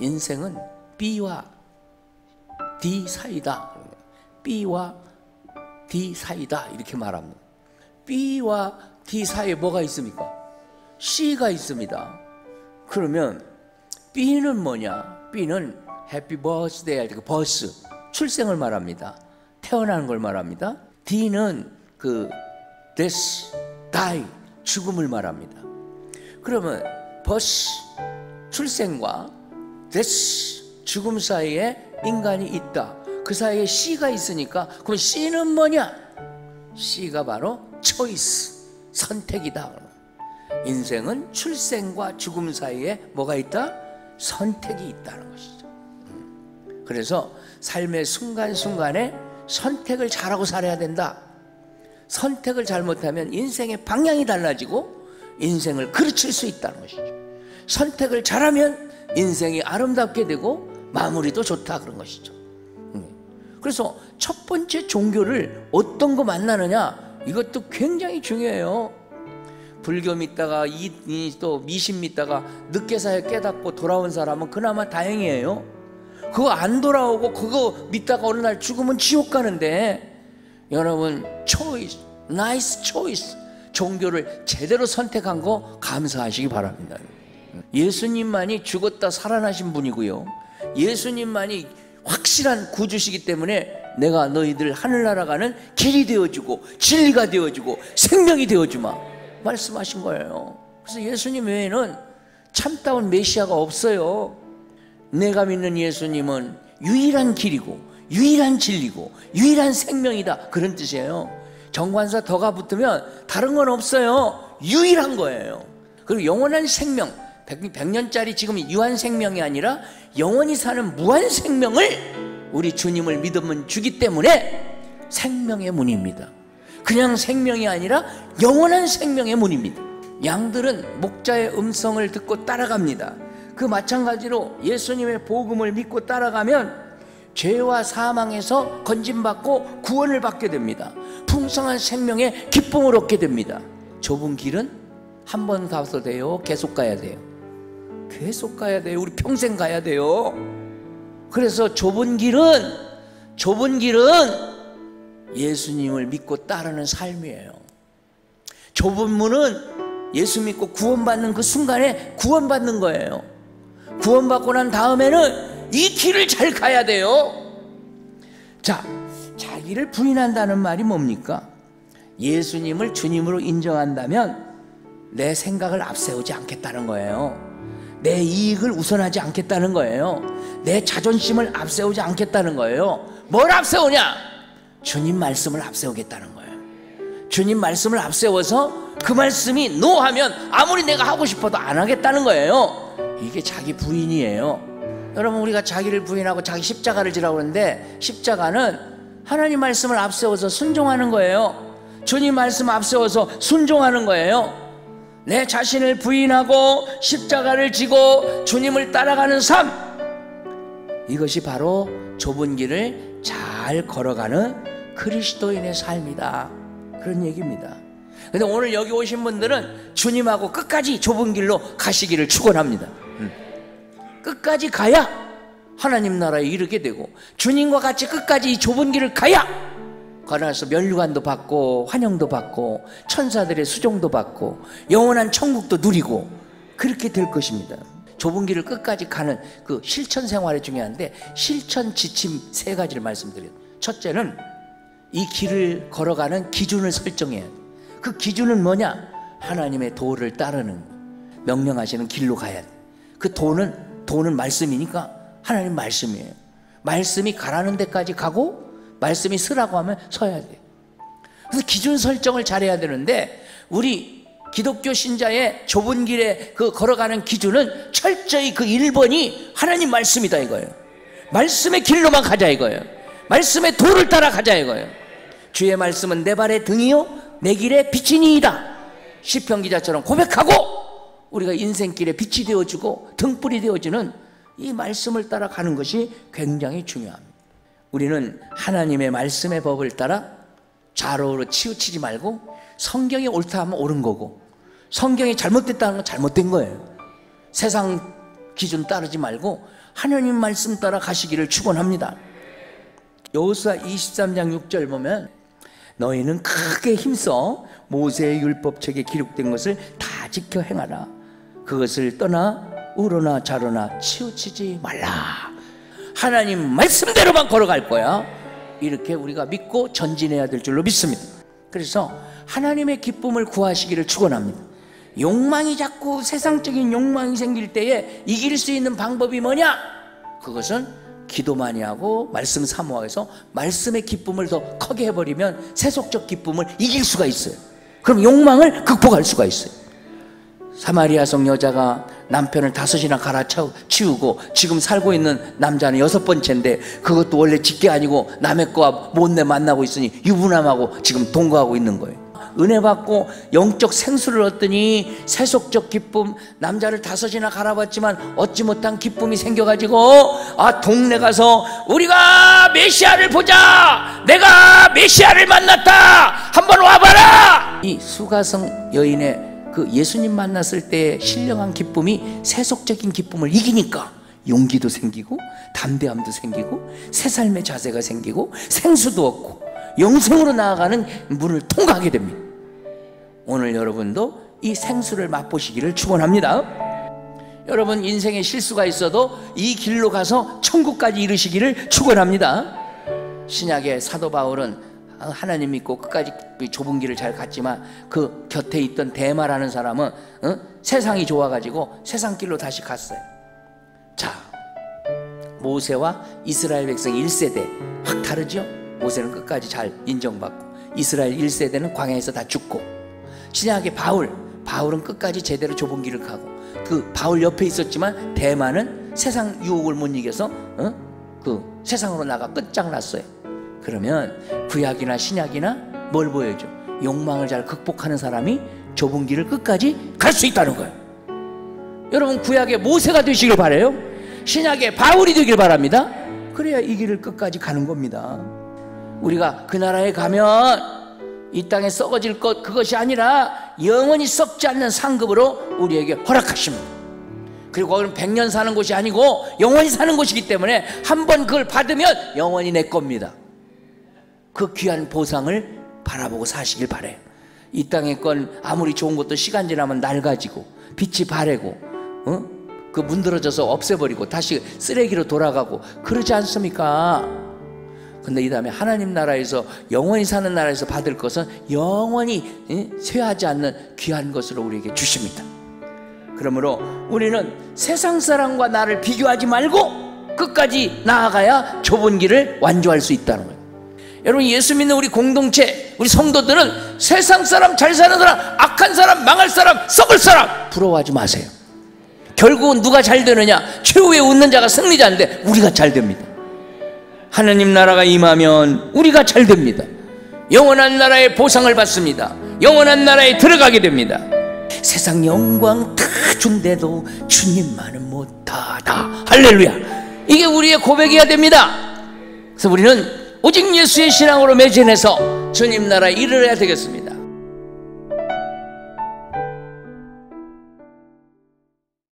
인생은 B와 D 사이다. B와 D 사이다. 이렇게 말합니다. B와 D 사이에 뭐가 있습니까? C가 있습니다. 그러면 B는 뭐냐? B는 해피 버스데이 할때 버스 출생을 말합니다. 태어나는 걸 말합니다. D는 그 death, die 죽음을 말합니다. 그러면 버스 출생과 death 죽음 사이에 인간이 있다. 그 사이에 C가 있으니까 그럼 C는 뭐냐? C가 바로 choice 선택이다. 인생은 출생과 죽음 사이에 뭐가 있다? 선택이 있다는 것이죠. 음. 그래서 삶의 순간순간에 선택을 잘하고 살아야 된다. 선택을 잘못하면 인생의 방향이 달라지고 인생을 그르칠 수 있다는 것이죠. 선택을 잘하면 인생이 아름답게 되고 마무리도 좋다 그런 것이죠. 음. 그래서 첫 번째 종교를 어떤 거 만나느냐 이것도 굉장히 중요해요. 불교 믿다가 이, 또 미신 믿다가 늦게 사에 깨닫고 돌아온 사람은 그나마 다행이에요. 그거 안 돌아오고 그거 믿다가 어느 날 죽으면 지옥 가는데 여러분 초이스, 나이스 초이스 종교를 제대로 선택한 거 감사하시기 바랍니다. 예수님만이 죽었다 살아나신 분이고요. 예수님만이 확실한 구주시기 때문에 내가 너희들 하늘나라 가는 길이 되어주고 진리가 되어주고 생명이 되어주마 말씀하신 거예요. 그래서 예수님 외에는 참다운 메시아가 없어요. 내가 믿는 예수님은 유일한 길이고 유일한 진리고 유일한 생명이다 그런 뜻이에요. 정관사 더가 붙으면 다른 건 없어요. 유일한 거예요. 그리고 영원한 생명 100 년짜리 지금 유한 생명이 아니라 영원히 사는 무한 생명을 우리 주님을 믿으면 주기 때문에 생명의 문입니다. 그냥 생명이 아니라 영원한 생명의 문입니다. 양들은 목자의 음성을 듣고 따라갑니다. 그 마찬가지로 예수님의 복음을 믿고 따라가면 죄와 사망에서 건진받고 구원을 받게 됩니다. 풍성한 생명의 기쁨을 얻게 됩니다. 좁은 길은 한 번 가서 돼요. 계속 가야 돼요. 계속 가야 돼요. 우리 평생 가야 돼요. 그래서 좁은 길은 좁은 길은 예수님을 믿고 따르는 삶이에요. 좁은 문은 예수 믿고 구원받는 그 순간에 구원받는 거예요. 구원받고 난 다음에는 이 길을 잘 가야 돼요. 자, 자기를 부인한다는 말이 뭡니까? 예수님을 주님으로 인정한다면 내 생각을 앞세우지 않겠다는 거예요. 내 이익을 우선하지 않겠다는 거예요. 내 자존심을 앞세우지 않겠다는 거예요. 뭘 앞세우냐? 주님 말씀을 앞세우겠다는 거예요. 주님 말씀을 앞세워서 그 말씀이 노 하면 아무리 내가 하고 싶어도 안 하겠다는 거예요. 이게 자기 부인이에요. 여러분 우리가 자기를 부인하고 자기 십자가를 지라고 그러는데 십자가는 하나님 말씀을 앞세워서 순종하는 거예요. 주님 말씀 앞세워서 순종하는 거예요. 내 자신을 부인하고 십자가를 지고 주님을 따라가는 삶. 이것이 바로 좁은 길을 잘 걸어가는 그리스도인의 삶이다. 그런 얘기입니다. 근데 오늘 여기 오신 분들은 주님하고 끝까지 좁은 길로 가시기를 축원합니다. 음. 끝까지 가야 하나님 나라에 이르게 되고 주님과 같이 끝까지 이 좁은 길을 가야 가나서 면류관도 받고 환영도 받고 천사들의 수종도 받고 영원한 천국도 누리고 그렇게 될 것입니다. 좁은 길을 끝까지 가는 그 실천 생활이 중요한데 실천 지침 세 가지를 말씀드려요. 첫째는 이 길을 걸어가는 기준을 설정해야 돼. 그 기준은 뭐냐? 하나님의 도를 따르는 명령하시는 길로 가야 돼. 그 도는 도는 말씀이니까 하나님 말씀이에요. 말씀이 가라는 데까지 가고 말씀이 서라고 하면 서야 돼. 그래서 기준 설정을 잘해야 되는데 우리 기독교 신자의 좁은 길에 그 걸어가는 기준은 철저히 그 1번이 하나님 말씀이다 이거예요. 말씀의 길로만 가자 이거예요. 말씀의 도를 따라 가자 이거예요. 주의 말씀은 내 발의 등이요 내 길의 빛이니이다. 시편 기자처럼 고백하고 우리가 인생길에 빛이 되어주고 등불이 되어주는 이 말씀을 따라 가는 것이 굉장히 중요합니다. 우리는 하나님의 말씀의 법을 따라 좌로로 치우치지 말고 성경이 옳다 하면 옳은 거고 성경이 잘못됐다는 건 잘못된 거예요. 세상 기준 따르지 말고 하나님 말씀 따라 가시기를 축원합니다. 여호수아 23장 6절 보면 너희는 크게 힘써 모세의 율법책에 기록된 것을 다 지켜 행하라. 그것을 떠나 우로나 좌로나 치우치지 말라. 하나님 말씀대로만 걸어갈 거야. 이렇게 우리가 믿고 전진해야 될 줄로 믿습니다. 그래서 하나님의 기쁨을 구하시기를 축원합니다. 욕망이 자꾸 세상적인 욕망이 생길 때에 이길 수 있는 방법이 뭐냐? 그것은 기도 많이 하고 말씀 사모해서 말씀의 기쁨을 더 크게 해버리면 세속적 기쁨을 이길 수가 있어요. 그럼 욕망을 극복할 수가 있어요. 사마리아 성 여자가 남편을 다섯이나 갈아치우고 지금 살고 있는 남자는 여섯 번째인데 그것도 원래 직계 아니고 남의 거와 못내 만나고 있으니 유부남하고 지금 동거하고 있는 거예요. 은혜 받고 영적 생수를 얻더니 세속적 기쁨 남자를 다섯이나 갈아봤지만 얻지 못한 기쁨이 생겨가지고 아 동네 가서 우리가 메시아를 보자! 내가 메시아를 만났다! 한번 와봐라! 이 수가성 여인의 그 예수님 만났을 때 신령한 기쁨이 세속적인 기쁨을 이기니까 용기도 생기고 담대함도 생기고 새 삶의 자세가 생기고 생수도 얻고 영생으로 나아가는 문을 통과하게 됩니다. 오늘 여러분도 이 생수를 맛보시기를 축원합니다. 여러분 인생에 실수가 있어도 이 길로 가서 천국까지 이르시기를 축원합니다. 신약의 사도 바울은 하나님 믿고 끝까지 좁은 길을 잘 갔지만 그 곁에 있던 대마라는 사람은 어? 세상이 좋아가지고 세상 길로 다시 갔어요. 자, 모세와 이스라엘 백성 1세대 확 다르죠? 모세는 끝까지 잘 인정받고 이스라엘 1세대는 광야에서 다 죽고 신약의 바울, 바울은 끝까지 제대로 좁은 길을 가고 그 바울 옆에 있었지만 대마는 세상 유혹을 못 이겨서 어? 그 세상으로 나가 끝장났어요. 그러면 구약이나 신약이나 뭘 보여줘? 욕망을 잘 극복하는 사람이 좁은 길을 끝까지 갈 수 있다는 거예요. 여러분 구약의 모세가 되시길 바래요. 신약의 바울이 되길 바랍니다. 그래야 이 길을 끝까지 가는 겁니다. 우리가 그 나라에 가면 이 땅에 썩어질 것 그것이 아니라 영원히 썩지 않는 상급으로 우리에게 허락하십니다. 그리고 거기는 100년 사는 곳이 아니고 영원히 사는 곳이기 때문에 한 번 그걸 받으면 영원히 내 겁니다. 그 귀한 보상을 바라보고 사시길 바래요. 이 땅의 건 아무리 좋은 것도 시간 지나면 낡아지고 빛이 바래고 어? 그 문드러져서 없애버리고 다시 쓰레기로 돌아가고 그러지 않습니까? 근데 이 다음에 하나님 나라에서 영원히 사는 나라에서 받을 것은 영원히 예? 쇠하지 않는 귀한 것으로 우리에게 주십니다. 그러므로 우리는 세상 사람과 나를 비교하지 말고 끝까지 나아가야 좁은 길을 완주할 수 있다는 거예요. 여러분 예수 믿는 우리 공동체 우리 성도들은 세상 사람 잘 사는 사람 악한 사람 망할 사람 썩을 사람 부러워하지 마세요. 결국은 누가 잘 되느냐? 최후에 웃는 자가 승리자인데 우리가 잘 됩니다. 하나님 나라가 임하면 우리가 잘 됩니다. 영원한 나라의 보상을 받습니다. 영원한 나라에 들어가게 됩니다. 세상 영광 다 준대도 주님만은 못하다. 할렐루야. 이게 우리의 고백이어야 됩니다. 그래서 우리는 오직 예수의 신앙으로 매진해서 주님 나라에 이르러야 되겠습니다.